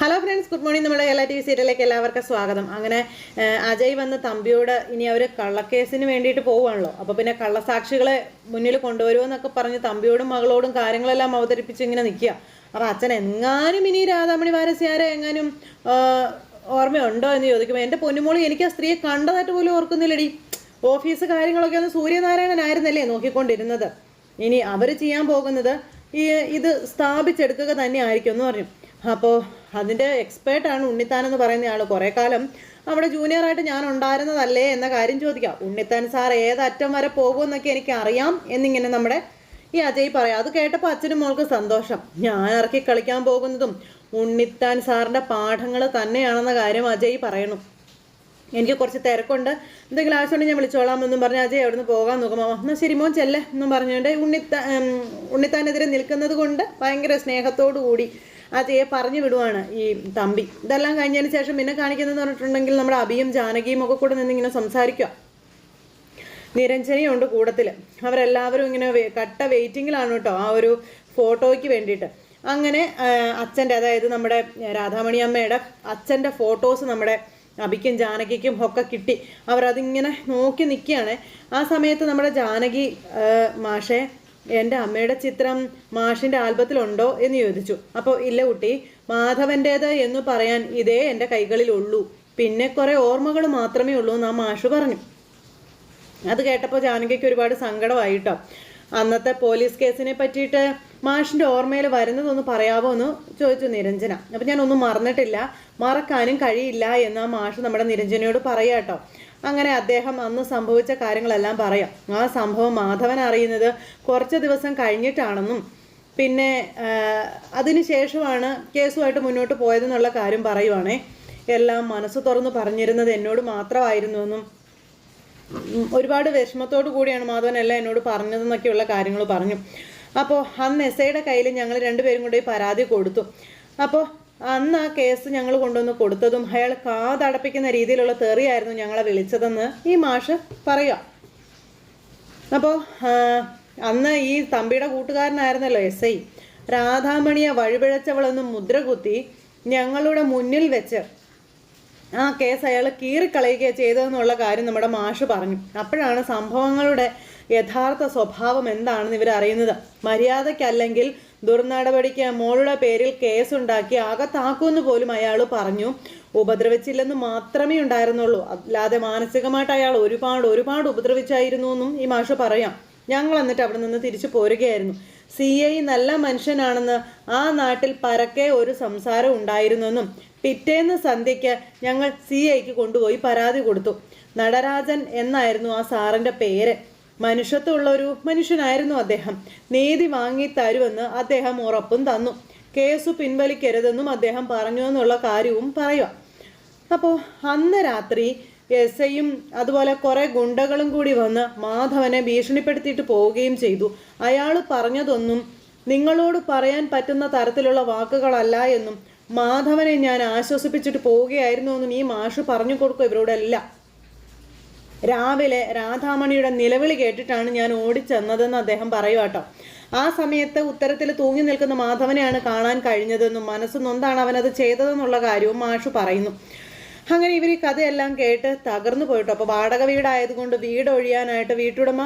Hello friends good morning നമ്മുടെ Kerala T V സീരിയലിലേക്ക് എല്ലാവർക്കും സ്വാഗതം. അങ്ങനെ അജയ് വന്ന് തമ്പിയോട് ഇനി അവർ കള്ളക്കേസിന് വേണ്ടിയിട്ട് പോവുകയാണല്ലോ. അപ്പോൾ പിന്നെ കള്ളസാക്ഷികളെ മുന്നിൽ കൊണ്ടുവരുമെന്നൊക്കെ പറഞ്ഞ് തമ്പിയോടും മകളോടും കാര്യങ്ങളെല്ലാം അവതരിപ്പിച്ച് ഇങ്ങനെ നിൽക്കുക. അപ്പോൾ അച്ഛൻ എങ്ങാനും ഇനി രാധാമണി വാരസ്യാരെ എങ്ങാനും ഓർമ്മയുണ്ടോ എന്ന് ചോദിക്കുമ്പോൾ എന്റെ പൊന്നുമോളി എനിക്ക് ആ സ്ത്രീയെ കണ്ടതായിട്ട് പോലും ഓർക്കുന്നില്ലടി. ഓഫീസ് കാര്യങ്ങളൊക്കെ ഒന്ന് സൂര്യനാരായണനായിരുന്നല്ലേ നോക്കിക്കൊണ്ടിരുന്നത്. ഇനി അവർ ചെയ്യാൻ പോകുന്നത് ഈ ഇത് സ്ഥാപിച്ചെടുക്കുക തന്നെ ആയിരിക്കും എന്ന് പറഞ്ഞു. അപ്പോൾ അതിന്റെ എക്സ്പേർട്ടാണ് ഉണ്ണിത്താൻ എന്ന് പറയുന്ന ആൾ കുറേ കാലം അവിടെ ജൂനിയറായിട്ട് ഞാൻ ഉണ്ടായിരുന്നതല്ലേ എന്ന കാര്യം ചോദിക്കാം. ഉണ്ണിത്താൻ സാർ ഏതറ്റം വരെ പോകുമെന്നൊക്കെ എനിക്ക് അറിയാം എന്നിങ്ങനെ നമ്മുടെ ഈ അജയ് പറയാം. അത് കേട്ടപ്പോൾ അച്ഛനും മോൾക്ക് സന്തോഷം. ഞാൻ ഇറക്കി കളിക്കാൻ പോകുന്നതും ഉണ്ണിത്താൻ സാറിന്റെ പാഠങ്ങൾ തന്നെയാണെന്ന കാര്യം അജയ് പറയണു എനിക്ക് കുറച്ച് തിരക്കുണ്ട്. എന്തെങ്കിലും ആവശ്യമുണ്ടെങ്കിൽ ഞാൻ വിളിച്ചോളാം എന്നും പറഞ്ഞ് അജയ് അവിടുന്ന് പോകാൻ നോക്കുമോ എന്നാൽ ശരി മോൻ ചെല്ലേ എന്നും പറഞ്ഞുകൊണ്ട് ഉണ്ണിത്താൻ ഉണ്ണിത്താനെതിരെ നിൽക്കുന്നത് കൊണ്ട് ഭയങ്കര സ്നേഹത്തോടു കൂടി അജയെ പറഞ്ഞു വിടുവാണ് ഈ തമ്പി. ഇതെല്ലാം കഴിഞ്ഞതിന് ശേഷം പിന്നെ കാണിക്കുന്നതെന്ന് പറഞ്ഞിട്ടുണ്ടെങ്കിൽ നമ്മുടെ അഭിയും ജാനകിയും ഒക്കെ കൂടെ നിന്നിങ്ങനെ സംസാരിക്കുക. നിരഞ്ജനയുണ്ട് കൂടത്തിൽ. അവരെല്ലാവരും ഇങ്ങനെ കട്ട വെയിറ്റിങ്ങിലാണ് കേട്ടോ ആ ഒരു ഫോട്ടോയ്ക്ക് വേണ്ടിയിട്ട്. അങ്ങനെ അച്ഛന്റെ അതായത് നമ്മുടെ രാധാമണി അമ്മയുടെ അച്ഛന്റെ ഫോട്ടോസ് നമ്മുടെ അബിക്കും ജാനകിക്കും ഒക്കെ കിട്ടി. അവരതിങ്ങനെ നോക്കി നിൽക്കുകയാണ്. ആ സമയത്ത് നമ്മുടെ ജാനകി മാഷെ എന്റെ അമ്മയുടെ ചിത്രം മാഷിന്റെ ആൽബത്തിലുണ്ടോ എന്ന് ചോദിച്ചു. അപ്പോൾ ഇല്ല കുട്ടി മാധവന്റേത് എന്ന് പറയാൻ ഇതേ എന്റെ കൈകളിലുള്ളൂ. പിന്നെ കുറേ ഓർമ്മകൾ മാത്രമേ ഉള്ളൂ എന്ന് ആ മാഷ് പറഞ്ഞു. അത് കേട്ടപ്പോൾ ജാനകിക്ക് ഒരുപാട് സങ്കടമായിട്ടോ അന്നത്തെ പോലീസ് കേസിനെ പറ്റിയിട്ട് മാഷിന്റെ ഓർമ്മയിൽ വരുന്നതൊന്ന് പറയാമോ എന്ന് ചോദിച്ചു നിരഞ്ജന. അപ്പം ഞാനൊന്നും മറന്നിട്ടില്ല. മറക്കാനും കഴിയില്ല എന്ന് ആ മാഷ് നമ്മുടെ നിരഞ്ജനയോട് പറയാം കേട്ടോ. അങ്ങനെ അദ്ദേഹം അന്ന് സംഭവിച്ച കാര്യങ്ങളെല്ലാം പറയാം. ആ സംഭവം മാധവൻ അറിയുന്നത് കുറച്ച് ദിവസം കഴിഞ്ഞിട്ടാണെന്നും പിന്നെ അതിനുശേഷമാണ് കേസുമായിട്ട് മുന്നോട്ട് പോയതെന്നുള്ള കാര്യം പറയുവാണേ. എല്ലാം മനസ്സ് തുറന്നു പറഞ്ഞിരുന്നത് എന്നോട് മാത്രമായിരുന്നുവെന്നും ഒരുപാട് വിഷമത്തോടു കൂടിയാണ് മാധവൻ എല്ലാം എന്നോട് പറഞ്ഞതെന്നൊക്കെയുള്ള കാര്യങ്ങൾ പറഞ്ഞു. അപ്പോൾ അന്ന് എസ് ഐയുടെ കയ്യിൽ ഞങ്ങൾ രണ്ടുപേരും കൂടി പരാതി കൊടുത്തു. അപ്പോൾ അന്ന് ആ കേസ് ഞങ്ങൾ കൊണ്ടുവന്ന് കൊടുത്തതും അയാൾ കാതടപ്പിക്കുന്ന രീതിയിലുള്ള തെറിയായിരുന്നു ഞങ്ങളെ വിളിച്ചതെന്ന് ഈ മാഷ് പറയുക. അപ്പോൾ അന്ന് ഈ തമ്പിയുടെ കൂട്ടുകാരനായിരുന്നല്ലോ എസ് ഐ. രാധാമണിയെ വഴിപിഴച്ചവളൊന്ന് മുദ്ര കുത്തി ഞങ്ങളുടെ മുന്നിൽ വെച്ച് ആ കേസ് അയാൾ കീറിക്കളയുകയാണ് ചെയ്തതെന്നുള്ള കാര്യം നമ്മുടെ മാഷ് പറഞ്ഞു. അപ്പോഴാണ് സംഭവങ്ങളുടെ യഥാർത്ഥ സ്വഭാവം എന്താണെന്ന് ഇവർ അറിയുന്നത് മര്യാദയ്ക്കല്ലെങ്കിൽ ദുർനടപടിക്ക് മോളുടെ പേരിൽ കേസുണ്ടാക്കി അകത്താക്കുമെന്ന് പോലും അയാൾ പറഞ്ഞു. ഉപദ്രവിച്ചില്ലെന്ന് മാത്രമേ ഉണ്ടായിരുന്നുള്ളൂ. അല്ലാതെ മാനസികമായിട്ട് അയാൾ ഒരുപാട് ഒരുപാട് ഉപദ്രവിച്ചായിരുന്നു എന്നും ഈ മാഷ പറയാം. ഞങ്ങൾ എന്നിട്ട് അവിടെ നിന്ന് തിരിച്ചു പോരുകയായിരുന്നു. സി ഐ നല്ല മനുഷ്യനാണെന്ന് ആ നാട്ടിൽ പരക്കെ ഒരു സംസാരം ഉണ്ടായിരുന്നെന്നും പിറ്റേന്ന് സന്ധ്യയ്ക്ക് ഞങ്ങൾ സി ഐക്ക് കൊണ്ടുപോയി പരാതി കൊടുത്തു. നടരാജൻ എന്നായിരുന്നു ആ സാറിന്റെ പേര്. മനുഷ്യത്വമുള്ള ഒരു മനുഷ്യനായിരുന്നു അദ്ദേഹം. നീതി വാങ്ങി തരുമെന്ന് അദ്ദേഹം ഉറപ്പും തന്നു. കേസ് പിൻവലിക്കരുതെന്നും അദ്ദേഹം പറഞ്ഞു എന്നുള്ള കാര്യവും പറയുക അപ്പോൾ അന്ന് രാത്രി എസ് ഐയും അതുപോലെ കുറേ ഗുണ്ടകളും കൂടി വന്ന് മാധവനെ ഭീഷണിപ്പെടുത്തിയിട്ട് പോവുകയും ചെയ്തു. അയാൾ പറഞ്ഞതൊന്നും നിങ്ങളോട് പറയാൻ പറ്റുന്ന തരത്തിലുള്ള വാക്കുകളല്ല എന്നും മാധവനെ ഞാൻ ആശ്വസിപ്പിച്ചിട്ട് പോവുകയായിരുന്നു എന്നും ഈ മാഷ് പറഞ്ഞു കൊടുക്കും ഇവരോടെല്ലാം. രാവിലെ രാധാമണിയുടെ നിലവിളി കേട്ടിട്ടാണ് ഞാൻ ഓടിച്ചെന്നതെന്ന് അദ്ദേഹം പറയുവാട്ടോ ആ സമയത്ത് ഉത്തരത്തിൽ തൂങ്ങി നിൽക്കുന്ന മാധവനെയാണ് കാണാൻ കഴിഞ്ഞതെന്നും മനസ്സ് നൊന്താണ് അവനത് ചെയ്തതെന്നുള്ള കാര്യവും മാഷു പറയുന്നു. അങ്ങനെ ഇവർ ഈ കഥയെല്ലാം കേട്ട് തകർന്നു പോയിട്ടോ. അപ്പോൾ വാടക വീടായതുകൊണ്ട് വീട് ഒഴിയാനായിട്ട് വീട്ടുടമ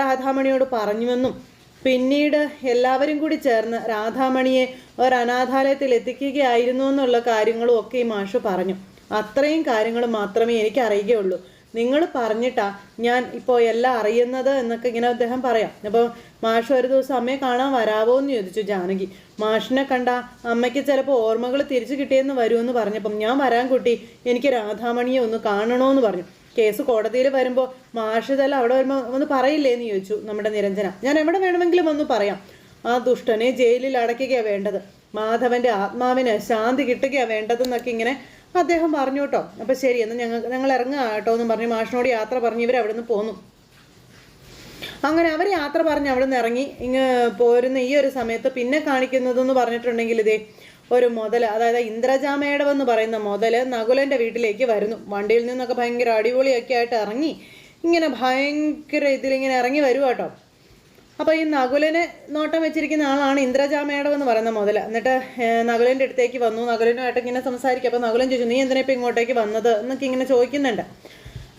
രാധാമണിയോട് പറഞ്ഞുവെന്നും. പിന്നീട് എല്ലാവരും കൂടി ചേർന്ന് രാധാമണിയെ ഒരു അനാഥാലയത്തിൽ എത്തിക്കുകയായിരുന്നു എന്നുള്ള കാര്യങ്ങളും ഒക്കെ ഈ മാഷ് പറഞ്ഞു. അത്രയും കാര്യങ്ങൾ മാത്രമേ എനിക്ക് അറിയുകയുള്ളൂ നിങ്ങൾ പറഞ്ഞിട്ടാ ഞാൻ ഇപ്പോൾ എല്ലാം അറിയുന്നത് എന്നൊക്കെ ഇങ്ങനെ അദ്ദേഹം പറയാം. അപ്പോൾ മാഷ് ഒരു ദിവസം അമ്മയെ കാണാൻ വരാവോ എന്ന് ചോദിച്ചു ജാനകി. മാഷിനെ കണ്ട അമ്മയ്ക്ക് ചിലപ്പോൾ ഓർമ്മകൾ തിരിച്ചു കിട്ടിയെന്ന് വരുമെന്ന് പറഞ്ഞപ്പം ഞാൻ വരാൻ കുട്ടി എനിക്ക് രാധാമണിയെ ഒന്ന് കാണണമെന്ന് പറഞ്ഞു. കേസ് കോടതിയിൽ വരുമ്പോൾ മാഷ് ഇതെല്ലാം അവിടെ വരുമ്പോൾ ഒന്ന് പറയില്ലേ എന്ന് ചോദിച്ചു നമ്മുടെ നിരഞ്ജന. ഞാൻ എവിടെ വേണമെങ്കിലും ഒന്ന് പറയാം. ആ ദുഷ്ടനെ ജയിലിൽ അടയ്ക്കുകയാണ് വേണ്ടത്. മാധവന്റെ ആത്മാവിന് ശാന്തി കിട്ടുകയാണ് വേണ്ടതെന്നൊക്കെ ഇങ്ങനെ അദ്ദേഹം പറഞ്ഞു കേട്ടോ അപ്പം ശരി എന്നാൽ ഞങ്ങൾ ഞങ്ങൾ ഇറങ്ങുക കേട്ടോ എന്ന് പറഞ്ഞ് മാഷിനോട് യാത്ര പറഞ്ഞ് ഇവർ അവിടെ നിന്ന് പോന്നു. അങ്ങനെ അവർ യാത്ര പറഞ്ഞ് അവിടെ നിന്ന് ഇറങ്ങി. ഇങ്ങ് പോരുന്ന ഈ ഒരു സമയത്ത് പിന്നെ കാണിക്കുന്നതെന്ന് പറഞ്ഞിട്ടുണ്ടെങ്കിൽ ഇതേ ഒരു മുതൽ അതായത് ഇന്ദ്രജാമേടം എന്ന് പറയുന്ന മുതൽ നകുലന്റെ വീട്ടിലേക്ക് വരുന്നു. വണ്ടിയിൽ നിന്നൊക്കെ ഭയങ്കര അടിപൊളിയൊക്കെ ആയിട്ട് ഇറങ്ങി. ഇങ്ങനെ ഭയങ്കര ഇതിലിങ്ങനെ ഇറങ്ങി വരുക കേട്ടോ. അപ്പോൾ ഈ നകുലന് നോട്ടം വെച്ചിരിക്കുന്ന ആളാണ് ഇന്ദ്രജാമേടം എന്ന് പറയുന്ന മുതൽ എന്നിട്ട് നകുലന്റെ അടുത്തേക്ക് വന്നു. നകുലനുമായിട്ട് ഇങ്ങനെ സംസാരിക്കും. അപ്പോൾ നകുലൻ ചോദിച്ചു നീ എന്തിനാ ഇപ്പോൾ ഇങ്ങോട്ടേക്ക് വന്നത്? എന്നൊക്കെ ഇങ്ങനെ ചോദിക്കുന്നുണ്ട്.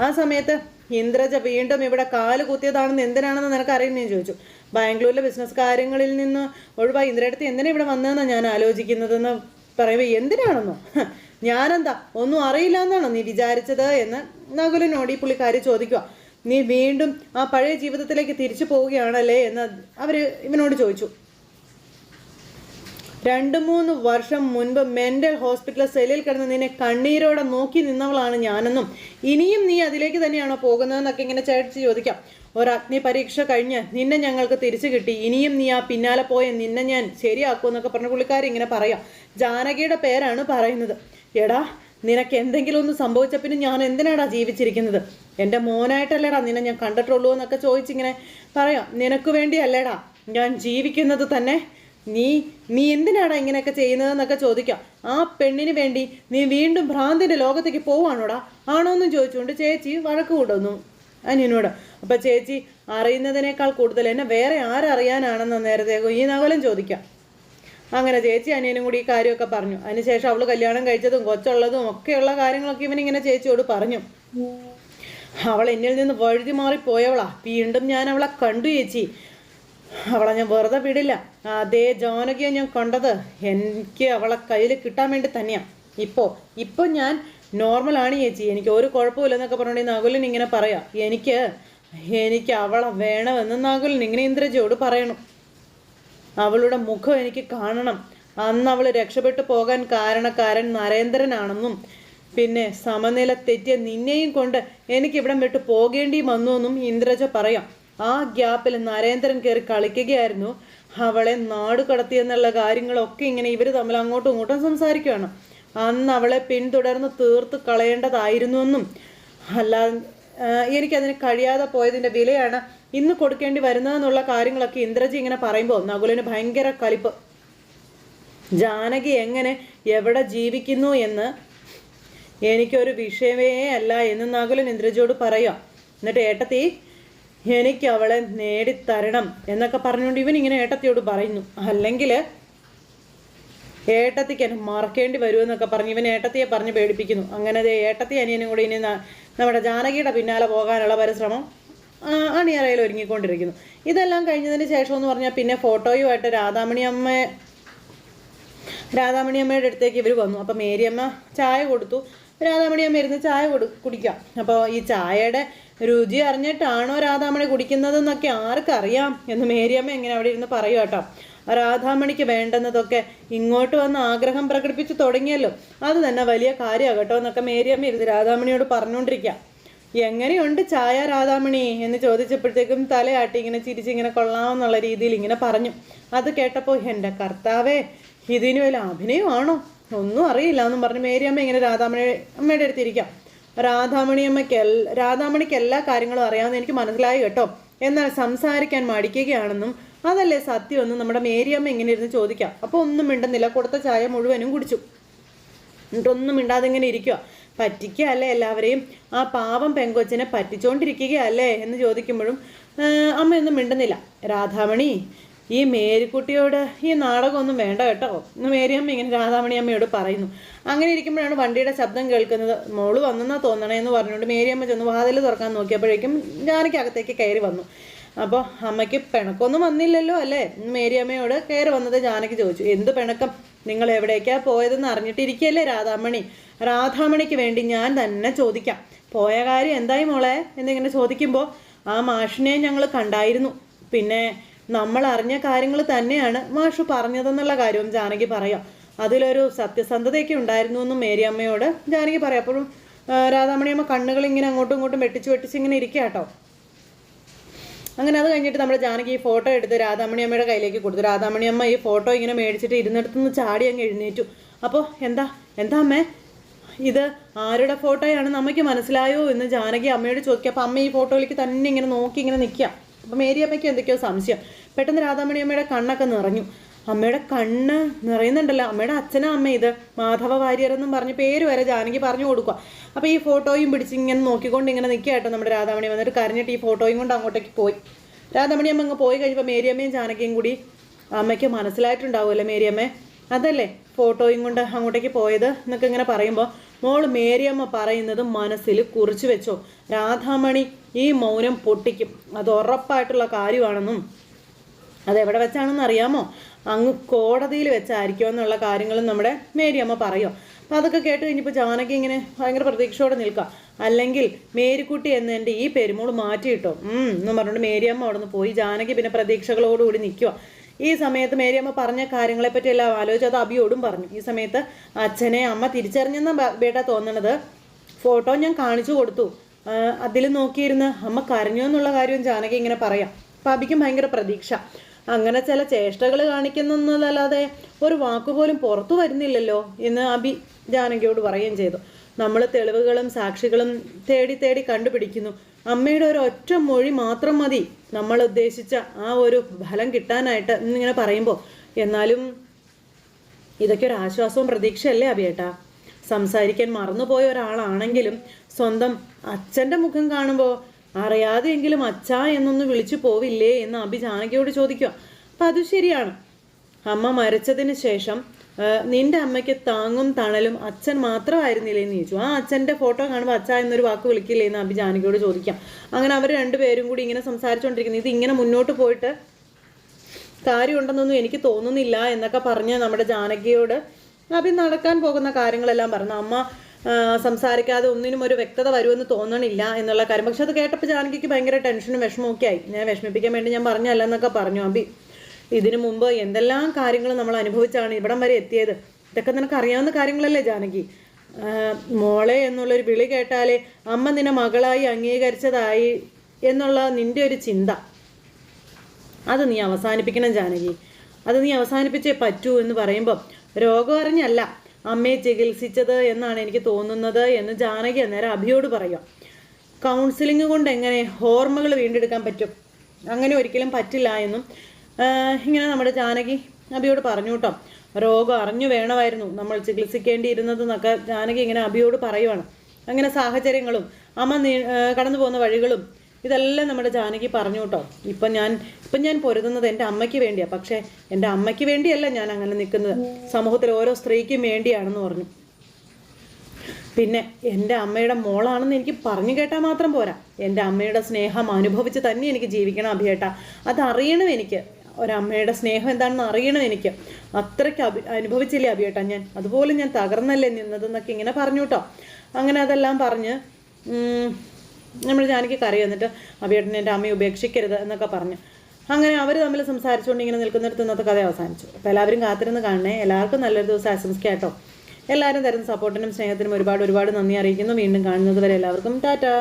ആ സമയത്ത് ഇന്ദ്രജ വീണ്ടും ഇവിടെ കാൽ കുത്തിയതാണെന്ന് എന്തിനാണെന്ന് നിനക്ക് അറിയുന്നതെന്ന് ചോദിച്ചു. ബാംഗ്ലൂരിലെ ബിസിനസ് കാര്യങ്ങളിൽ നിന്ന് ഒഴിവായി. ഇന്ദ്രടുത്ത് എന്തിനാ ഇവിടെ വന്നതെന്നാണ് ഞാൻ ആലോചിക്കുന്നതെന്ന് പറയുമ്പോൾ എന്തിനാണെന്നോ? ഞാനെന്താ? ഒന്നും അറിയില്ല എന്നാണോ നീ വിചാരിച്ചത്? എന്ന് നകുലനോട് ഈ പുള്ളിക്കാരി ചോദിക്കുക നീ വീണ്ടും ആ പഴയ ജീവിതത്തിലേക്ക് തിരിച്ചു പോവുകയാണല്ലേ എന്ന് അവർ ഇവനോട് ചോദിച്ചു. രണ്ട് മൂന്ന് വർഷം മുൻപ് മെന്റൽ ഹോസ്പിറ്റൽ സെല്ലിൽ കിടന്ന് നിന്നെ കണ്ണീരോടെ നോക്കി നിന്നവളാണ് ഞാനെന്നും ഇനിയും നീ അതിലേക്ക് തന്നെയാണോ പോകുന്നതെന്നൊക്കെ ഇങ്ങനെ ചേർച്ച് ചോദിക്കാം. ഒരു അഗ്നി പരീക്ഷ കഴിഞ്ഞ് നിന്നെ ഞങ്ങൾക്ക് തിരിച്ചു കിട്ടി. ഇനിയും നീ ആ പിന്നാലെ പോയ നിന്നെ ഞാൻ ശരിയാക്കുമെന്നൊക്കെ പറഞ്ഞ പുള്ളിക്കാരി ഇങ്ങനെ പറയാം. ജാനകിയുടെ പേരാണ് പറയുന്നത്. എടാ നിനക്ക് എന്തെങ്കിലും ഒന്ന് സംഭവിച്ച പിന്നെ ഞാൻ എന്തിനാടാ ജീവിച്ചിരിക്കുന്നത്? എന്റെ മോനായിട്ടല്ലേടാ നിന്നെ ഞാൻ കണ്ടിട്ടുള്ളൂ എന്നൊക്കെ ചോദിച്ചിങ്ങനെ പറയാം. നിനക്ക് വേണ്ടിയല്ലേടാ ഞാൻ ജീവിക്കുന്നത് തന്നെ? നീ നീ എന്തിനാടാ ഇങ്ങനെയൊക്കെ ചെയ്യുന്നതെന്നൊക്കെ ചോദിക്കാം. ആ പെണ്ണിന് വേണ്ടി നീ വീണ്ടും ഭ്രാന്തിന്റെ ലോകത്തേക്ക് പോവാണോടാ? ആണോന്നും ചോദിച്ചുകൊണ്ട് ചേച്ചി വഴക്ക് കൂടുന്നു അനിയനോട്. അപ്പം ചേച്ചി അറിയുന്നതിനേക്കാൾ കൂടുതൽ എന്നെ വേറെ ആരറിയാനാണെന്ന് നേരത്തെ ഈ നകലം ചോദിക്കാം. അങ്ങനെ ചേച്ചി അനിയനും കൂടി ഈ കാര്യമൊക്കെ പറഞ്ഞു. അതിനുശേഷം അവൾ കല്യാണം കഴിച്ചതും കൊച്ചുള്ളതും ഒക്കെയുള്ള കാര്യങ്ങളൊക്കെ ഇവനിങ്ങനെ ചേച്ചിയോട് പറഞ്ഞു. അവൾ എന്നിൽ നിന്ന് വഴുതി മാറിപ്പോയവളാ. വീണ്ടും ഞാൻ അവളെ കണ്ടു ചേച്ചി. അവളെ ഞാൻ വെറുതെ വിടില്ല. അതേ ജാനകിയെ ഞാൻ കണ്ടത്. എനിക്ക് അവളെ കയ്യിൽ കിട്ടാൻ വേണ്ടി തന്നെയാ. ഇപ്പോ ഇപ്പോൾ ഞാൻ നോർമലാണ് ചേച്ചി. എനിക്ക് ഒരു കുഴപ്പമില്ലെന്നൊക്കെ പറഞ്ഞുകൊണ്ട് നകുലിൻ ഇങ്ങനെ പറയാം. എനിക്ക് എനിക്ക് അവളെ വേണമെന്ന് നകുലിൻ ഇങ്ങനെ ഇന്ദ്രജിയോട് പറയണം. അവളുടെ മുഖം എനിക്ക് കാണണം. അന്ന് അവൾ രക്ഷപ്പെട്ടു പോകാൻ കാരണക്കാരൻ നരേന്ദ്രനാണെന്നും പിന്നെ സമനില തെറ്റിയ നിന്നെയും കൊണ്ട് എനിക്ക് ഇവിടം വിട്ട് പോകേണ്ടി വന്നു എന്നും ഇന്ദ്രജ പറയാം. ആ ഗ്യാപ്പിൽ നരേന്ദ്രൻ കയറി കളിക്കുകയായിരുന്നു. അവളെ നാട് കടത്തിയെന്നുള്ള കാര്യങ്ങളൊക്കെ ഇങ്ങനെ ഇവർ തമ്മിൽ അങ്ങോട്ടും ഇങ്ങോട്ടും സംസാരിക്കുകയാണ് അന്ന് അവളെ പിന്തുടർന്ന് തീർത്ത് കളയേണ്ടതായിരുന്നുവെന്നും അല്ലാതെ എനിക്കതിന് കഴിയാതെ പോയതിന്റെ വിലയാണ് ഇന്ന് കൊടുക്കേണ്ടി വരുന്നതെന്നുള്ള കാര്യങ്ങളൊക്കെ ഇന്ദ്രജി ഇങ്ങനെ പറയുമ്പോൾ നകുലിന് ഭയങ്കര കലിപ്പ്. ജാനകി എങ്ങനെ എവിടെ ജീവിക്കുന്നു എന്ന് എനിക്കൊരു വിഷയമേ അല്ല എന്ന് നകുലൻ ഇന്ദ്രജിയോട് പറയാം എന്നിട്ട് ഏട്ടത്തി എനിക്ക് അവളെ നേടിത്തരണം എന്നൊക്കെ പറഞ്ഞുകൊണ്ട് ഇവൻ ഇങ്ങനെ ഏട്ടത്തിയോട് പറയുന്നു. അല്ലെങ്കിൽ ഏട്ടത്തിക്ക് എന്നെ മറക്കേണ്ടി വരുമെന്നൊക്കെ പറഞ്ഞ് ഇവൻ ഏട്ടത്തിയെ പറഞ്ഞ് പേടിപ്പിക്കുന്നു. അങ്ങനെ ഏട്ടത്തി അനിയനും കൂടി ഇനി നമ്മുടെ ജാനകിയുടെ പിന്നാലെ പോകാനുള്ള പരിശ്രമം അണിയറയിൽ ഒരുങ്ങിക്കൊണ്ടിരിക്കുന്നു. ഇതെല്ലാം കഴിഞ്ഞതിന് ശേഷം എന്ന് പറഞ്ഞാൽ പിന്നെ ഫോട്ടോയുമായിട്ട് രാധാമണി അമ്മ രാധാമണി അമ്മയുടെ അടുത്തേക്ക് ഇവർ വന്നു. അപ്പോൾ മേരിയമ്മ ചായ കൊടുത്തു. രാധാമണി അമ്മ ഇരുന്ന് ചായ കൊടു കുടിക്കാം. അപ്പോൾ ഈ ചായയുടെ രുചി അറിഞ്ഞിട്ടാണോ രാധാമണി കുടിക്കുന്നതെന്നൊക്കെ ആർക്കറിയാം എന്ന് മേരിയമ്മ എങ്ങനെ അവിടെ ഇരുന്ന് പറയും കേട്ടോ. രാധാമണിക്ക് വേണ്ടുന്നതൊക്കെ ഇങ്ങോട്ട് വന്ന് ആഗ്രഹം പ്രകടിപ്പിച്ച് തുടങ്ങിയല്ലോ. അത് തന്നെ വലിയ കാര്യമാണ് കേട്ടോ എന്നൊക്കെ മേരിയമ്മ ഇരുന്ന് രാധാമണിയോട് പറഞ്ഞുകൊണ്ടിരിക്കുക എങ്ങനെയുണ്ട് ചായ രാധാമണി എന്ന് ചോദിച്ചപ്പോഴത്തേക്കും തലയാട്ടി ഇങ്ങനെ ചിരിച്ചിങ്ങനെ കൊള്ളാമെന്നുള്ള രീതിയിൽ ഇങ്ങനെ പറഞ്ഞു. അത് കേട്ടപ്പോൾ എന്റെ കർത്താവേ ഇതിന് വല്ല അഭിനയമാണോ? ഒന്നും അറിയില്ല എന്നും പറഞ്ഞ് മേരിയമ്മ ഇങ്ങനെ രാധാമണി അമ്മയുടെ അടുത്തിരിക്കാം രാധാമണി അമ്മയ്ക്ക് രാധാമണിക്ക് എല്ലാ കാര്യങ്ങളും അറിയാമെന്ന് എനിക്ക് മനസ്സിലായി കേട്ടോ. എന്നാൽ സംസാരിക്കാൻ മടിക്കുകയാണെന്നും അതല്ലേ സത്യമെന്നും നമ്മുടെ മേരിയമ്മ ഇങ്ങനെ ഇരുന്ന് ചോദിക്കാം. അപ്പോൾ ഒന്നും മിണ്ടുന്നില്ല. കൊടുത്ത ചായ മുഴുവനും കുടിച്ചു. എന്നിട്ടൊന്നും മിണ്ടാതെ ഇങ്ങനെ ഇരിക്കുക പറ്റിക്കുകയല്ലേ എല്ലാവരെയും? ആ പാവം പെങ്കൊച്ചിനെ പറ്റിച്ചോണ്ടിരിക്കുകയല്ലേ എന്ന് ചോദിക്കുമ്പോഴും അമ്മയൊന്നും മിണ്ടുന്നില്ല. രാധാമണി ഈ മേരിക്കുട്ടിയോട് ഈ നാടകമൊന്നും വേണ്ട കേട്ടോ. എന്ന് മേരിയമ്മ ഇങ്ങനെ രാധാമണി അമ്മയോട് പറയുന്നു. അങ്ങനെ ഇരിക്കുമ്പോഴാണ് വണ്ടിയുടെ ശബ്ദം കേൾക്കുന്നത്. മോൾ വന്നെന്നാ തോന്നണേ എന്ന് പറഞ്ഞുകൊണ്ട് മേരിയമ്മ ചെന്ന് വാതിൽ തുറക്കാൻ നോക്കിയപ്പോഴേക്കും ജാനകി അകത്തേക്ക് കയറി വന്നു. അപ്പോൾ അമ്മയ്ക്ക് പിണക്കൊന്നും വന്നില്ലല്ലോ അല്ലേ? മേരിയമ്മയോട് കയറി വന്നത് ജാനകി ചോദിച്ചു. എന്ത് പിണക്കം? നിങ്ങൾ എവിടേക്കാ പോയതെന്ന് അറിഞ്ഞിട്ടിരിക്കുകയല്ലേ രാധാമണി? രാധാമണിക്ക് വേണ്ടി ഞാൻ തന്നെ ചോദിക്കാം. പോയ കാര്യം എന്തായി മോളെ? എന്നിങ്ങനെ ചോദിക്കുമ്പോൾ ആ മാഷിനെ ഞങ്ങൾ കണ്ടായിരുന്നു. പിന്നെ നമ്മൾ അറിഞ്ഞ കാര്യങ്ങൾ തന്നെയാണ് മാഷ് പറഞ്ഞതെന്നുള്ള കാര്യവും ജാനകി പറയാം. അതിലൊരു സത്യസന്ധതയൊക്കെ ഉണ്ടായിരുന്നു എന്നും മേരിയമ്മയോട് ജാനകി പറയാം. അപ്പോഴും രാധാമണിയമ്മ കണ്ണുകൾ ഇങ്ങനെ അങ്ങോട്ടും ഇങ്ങോട്ടും വെട്ടിച്ച് വെട്ടിച്ച് ഇങ്ങനെ ഇരിക്കുക കേട്ടോ അങ്ങനെ അത് കഴിഞ്ഞിട്ട് നമ്മുടെ ജാനകി ഈ ഫോട്ടോ എടുത്ത് രാധാമണിയമ്മയുടെ കയ്യിലേക്ക് കൊടുത്തു. രാധാമണിയമ്മ ഈ ഫോട്ടോ ഇങ്ങനെ മേടിച്ചിട്ട് ഇരുന്നിടത്തുനിന്ന് ചാടി അങ്ങ് എഴുന്നേറ്റു. അപ്പോൾ എന്താ? എന്താ അമ്മേ? ഇത് ആരുടെ ഫോട്ടോയാണ് അമ്മയ്ക്ക് മനസ്സിലായോ? എന്ന് ജാനകി അമ്മയോട് ചോദിക്കുക. അപ്പോൾ അമ്മ ഈ ഫോട്ടോയിലേക്ക് തന്നെ ഇങ്ങനെ നോക്കി ഇങ്ങനെ നിൽക്കുക. അപ്പം മേരി അമ്മയ്ക്ക് എന്തൊക്കെയോ സംശയം. പെട്ടെന്ന് രാധാമണി അമ്മയുടെ കണ്ണൊക്കെ നിറഞ്ഞു. അമ്മയുടെ കണ്ണ് നിറയുന്നുണ്ടല്ലോ. അമ്മയുടെ അച്ഛനും അമ്മ ഇത്. മാധവ വാര്യർ എന്നും പറഞ്ഞ് പേര് വരെ ജാനകി പറഞ്ഞു കൊടുക്കുക അപ്പോൾ ഈ ഫോട്ടോയും പിടിച്ച് ഇങ്ങനെ നോക്കിക്കൊണ്ട് ഇങ്ങനെ നിൽക്കുകയായിട്ടോ നമ്മുടെ രാധാമണി. വന്നിട്ട് കരഞ്ഞിട്ട് ഈ ഫോട്ടോയും കൊണ്ട് അങ്ങോട്ടേക്ക് പോയി. രാധാമണി അമ്മ അങ്ങ് പോയി കഴിയുമ്പോൾ മേരിയമ്മയും ജാനകിയും കൂടി അമ്മയ്ക്ക് മനസ്സിലായിട്ടുണ്ടാവുമല്ലോ മേരിയമ്മേ. അതല്ലേ ഫോട്ടോയും കൊണ്ട് അങ്ങോട്ടേക്ക് പോയത് എന്നൊക്കെ ഇങ്ങനെ പറയുമ്പോൾ മോൾ മേരിയമ്മ പറയുന്നത് മനസ്സിൽ കുറിച്ച് വെച്ചോ. രാധാമണി ഈ മൗനം പൊട്ടിക്കും. അത് ഉറപ്പായിട്ടുള്ള കാര്യമാണെന്നും. അതെവിടെ വെച്ചാണെന്ന് അറിയാമോ അങ്ങ് കോടതിയിൽ വെച്ചായിരിക്കും എന്നുള്ള കാര്യങ്ങളും നമ്മുടെ മേരിയമ്മ പറയും. അപ്പം അതൊക്കെ കേട്ട് കഴിഞ്ഞപ്പോൾ ജാനകി ഇങ്ങനെ ഭയങ്കര പ്രതീക്ഷയോടെ നിൽക്കുക അല്ലെങ്കിൽ മേരിക്കുട്ടി എന്ന് എന്റെ ഈ പെരുമോൾ മാറ്റിയിട്ടോ? എന്ന് പറഞ്ഞുകൊണ്ട് മേരിയമ്മ അവിടെ നിന്ന് പോയി. ജാനകി പിന്നെ പ്രതീക്ഷകളോടുകൂടി നിൽക്കുക ഈ സമയത്ത് മേരിയമ്മ പറഞ്ഞ കാര്യങ്ങളെപ്പറ്റി എല്ലാം ആലോചിച്ച് അത് അബിയോടും പറഞ്ഞു. ഈ സമയത്ത് അച്ഛനെ അമ്മ തിരിച്ചറിഞ്ഞെന്ന ബേട്ട തോന്നണത്. ഫോട്ടോ ഞാൻ കാണിച്ചു കൊടുത്തു. അതിൽ നോക്കിയിരുന്ന് അമ്മ കരഞ്ഞു എന്നുള്ള കാര്യം ജാനകി ഇങ്ങനെ പറയാം. അപ്പം അബിക്കും ഭയങ്കര പ്രതീക്ഷ. അങ്ങനെ ചില ചേഷ്ടകൾ കാണിക്കുന്നതല്ലാതെ ഒരു വാക്കുപോലും പുറത്തു വരുന്നില്ലല്ലോ എന്ന് അബി ജാനകിയോട് പറയുകയും ചെയ്തു. നമ്മൾ തെളിവുകളും സാക്ഷികളും തേടി തേടി കണ്ടുപിടിക്കുന്നു. അമ്മയുടെ ഒരു ഒറ്റ മൊഴി മാത്രം മതി നമ്മൾ ഉദ്ദേശിച്ച ആ ഒരു ഫലം കിട്ടാനായിട്ട് എന്നിങ്ങനെ പറയുമ്പോൾ. എന്നാലും ഇതൊക്കെ ഒരു ആശ്വാസവും പ്രതീക്ഷയല്ലേ അഭിയേട്ടാ സംസാരിക്കാൻ മറന്നുപോയ ഒരാളാണെങ്കിലും സ്വന്തം അച്ഛന്റെ മുഖം കാണുമ്പോൾ അറിയാതെയെങ്കിലും അച്ഛാ എന്നൊന്ന് വിളിച്ചു പോവില്ലേ എന്ന് അഭി ജാനകിയോട് ചോദിക്കുക. അപ്പം അത് ശരിയാണ്. അമ്മ മരിച്ചതിന് ശേഷം നിന്റെ അമ്മയ്ക്ക് താങ്ങും തണലും അച്ഛൻ മാത്രമായിരുന്നില്ലേ എന്ന് ചോദിച്ചു. ആ അച്ഛന്റെ ഫോട്ടോ കാണുമ്പോൾ അച്ഛ എന്നൊരു വാക്ക് വിളിക്കില്ലേ എന്ന് അഭി ജാനകിയോട് ചോദിക്കാം. അങ്ങനെ അവർ രണ്ടുപേരും കൂടി ഇങ്ങനെ സംസാരിച്ചുകൊണ്ടിരിക്കുന്നു ഇത് ഇങ്ങനെ മുന്നോട്ട് പോയിട്ട് കാര്യമുണ്ടെന്നൊന്നും എനിക്ക് തോന്നുന്നില്ല എന്നൊക്കെ പറഞ്ഞ് നമ്മുടെ ജാനകിയോട് അഭി നടക്കാൻ പോകുന്ന കാര്യങ്ങളെല്ലാം പറഞ്ഞു. അമ്മ സംസാരിക്കാതെ ഒന്നിനും ഒരു വ്യക്തത വരുമെന്ന് തോന്നണില്ല എന്നുള്ള കാര്യം. പക്ഷെ അത് കേട്ടപ്പോൾ ജാനകിക്ക് ഭയങ്കര ടെൻഷനും വിഷമമൊക്കെ ആയി. ഞാൻ വിഷമിപ്പിക്കാൻ വേണ്ടി ഞാൻ പറഞ്ഞല്ല എന്നൊക്കെ പറഞ്ഞു അബി. ഇതിനു മുമ്പ് എന്തെല്ലാം കാര്യങ്ങൾ നമ്മൾ അനുഭവിച്ചാണ് ഇവിടം വരെ എത്തിയത്? ഇതൊക്കെ നിനക്ക് അറിയാവുന്ന കാര്യങ്ങളല്ലേ ജാനകി? മോളെ എന്നുള്ളൊരു വിളി കേട്ടാലേ അമ്മ നിന്നെ മകളായി അംഗീകരിച്ചതായി എന്നുള്ള നിന്റെ ഒരു ചിന്ത. അത് നീ അവസാനിപ്പിക്കണം ജാനകി. അത് നീ അവസാനിപ്പിച്ചേ പറ്റൂ എന്ന് പറയുമ്പോൾ രോഗം അറിഞ്ഞല്ല. അമ്മയെ ചികിത്സിച്ചത് എന്നാണ് എനിക്ക് തോന്നുന്നത് എന്ന് ജാനകി അന്നേരം അഭിയോട് പറയാം കൗൺസിലിംഗ് കൊണ്ട് എങ്ങനെ ഓർമ്മകൾ വീണ്ടെടുക്കാൻ പറ്റും? അങ്ങനെ ഒരിക്കലും പറ്റില്ല എന്നും ഇങ്ങനെ നമ്മുടെ ജാനകി അഭിയോട് പറഞ്ഞു കേട്ടോ. രോഗം അറിഞ്ഞു വേണമായിരുന്നു നമ്മൾ ചികിത്സിക്കേണ്ടിയിരുന്നത് എന്നൊക്കെ ജാനകി ഇങ്ങനെ അഭിയോട് പറയുവാണ്. അങ്ങനെ സാഹചര്യങ്ങളും അമ്മ കടന്നു പോകുന്ന വഴികളും ഇതെല്ലാം നമ്മുടെ ജാനകി പറഞ്ഞു കേട്ടോ. ഇപ്പം ഞാൻ ഇപ്പം ഞാൻ പൊരുതുന്നത് എന്റെ അമ്മയ്ക്ക് വേണ്ടിയാണ് പക്ഷേ എന്റെ അമ്മയ്ക്ക് വേണ്ടിയല്ല ഞാൻ അങ്ങനെ നിൽക്കുന്നത്. സമൂഹത്തിൽ ഓരോ സ്ത്രീക്കും വേണ്ടിയാണെന്ന് പറഞ്ഞു. പിന്നെ എന്റെ അമ്മയുടെ മോളാണെന്ന് എനിക്ക് പറഞ്ഞു കേട്ടാൽ മാത്രം പോരാ. എന്റെ അമ്മയുടെ സ്നേഹം അനുഭവിച്ച് തന്നെ എനിക്ക് ജീവിക്കണം അഭിയേട്ട. അതറിയണം എനിക്ക്. ഒരമ്മയുടെ സ്നേഹം എന്താണെന്ന് അറിയണം എനിക്ക്. അത്രയ്ക്ക് അഭി അനുഭവിച്ചില്ലേ അഭിയേട്ട ഞാൻ? അതുപോലെ ഞാൻ തകർന്നല്ലേ നിന്നതെന്നൊക്കെ ഇങ്ങനെ പറഞ്ഞു കേട്ടോ. അങ്ങനെ അതെല്ലാം പറഞ്ഞ് നമ്മൾ ജാനകി കറി വന്നിട്ട് അഭിയേട്ടൻ എന്റെ അമ്മയെ ഉപേക്ഷിക്കരുത് എന്നൊക്കെ പറഞ്ഞു. അങ്ങനെ അവർ തമ്മിൽ സംസാരിച്ചുകൊണ്ട് ഇങ്ങനെ നിൽക്കുന്നിടത്ത് ഇന്നത്തെ കഥ അവസാനിച്ചു. അപ്പോൾ എല്ലാവരും കാത്തിരുന്ന് കാണണേ. എല്ലാവർക്കും നല്ലൊരു ദിവസം ആശംസിക്കാം കേട്ടോ. എല്ലാവരും തരുന്ന സപ്പോർട്ടിനും സ്നേഹത്തിനും ഒരുപാട് ഒരുപാട് നന്ദി അറിയിക്കുന്നു. വീണ്ടും കാണുന്നത് വരെ എല്ലാവർക്കും ടാറ്റാ.